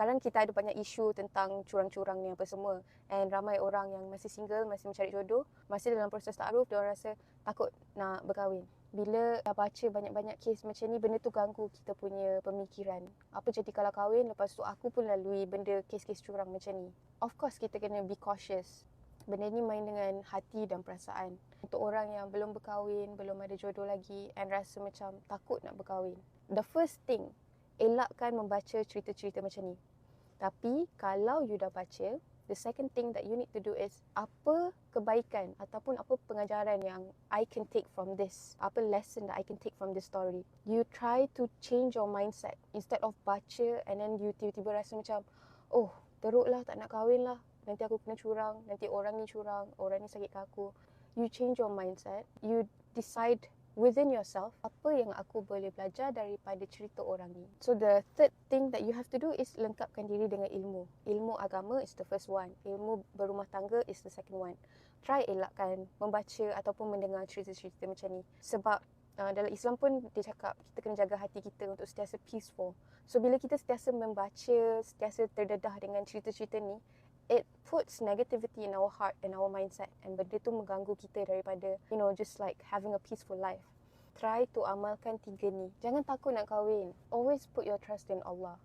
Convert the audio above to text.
sekarang kita ada banyak isu tentang curang-curang ni apa semua and ramai orang yang masih single, masih mencari jodoh, masih dalam proses takruf dia rasa takut nak berkahwin. Bila dah baca banyak-banyak kes macam ni, benda tu ganggu kita punya pemikiran. Apa jadi kalau kahwin, lepas tu aku pun lalui benda kes-kes curang macam ni. Of course kita kena be cautious. Benda ni main dengan hati dan perasaan. Untuk orang yang belum berkahwin, belum ada jodoh lagi and rasa macam takut nak berkahwin. The first thing elakkan membaca cerita-cerita macam ni. Tapi kalau you dah baca, the second thing that you need to do is apa kebaikan ataupun apa pengajaran yang I can take from this? Apa lesson that I can take from this story? You try to change your mindset instead of baca and then you tiba-tiba rasa macam oh teruklah tak nak kahwin lah. Nanti aku kena curang, nanti orang ni curang, orang ni sakit ke aku. You change your mindset, you decide within yourself apa yang aku boleh belajar daripada cerita orang ni. So the third thing that you have to do is lengkapkan diri dengan ilmu. Ilmu agama is the first one. Ilmu berumah tangga is the second one. Try elakkan membaca ataupun mendengar cerita-cerita macam ni. Sebab uh, dalam Islam pun dia cakap kita kena jaga hati kita untuk sentiasa peaceful. So bila kita sentiasa membaca, sentiasa terdedah dengan cerita-cerita ni, it puts negativity in our heart and our mindset and benda tu mengganggu kita daripada you know just like having a peaceful life. Try to amalkan tiga ni. Jangan takut nak kahwin. Always put your trust in Allah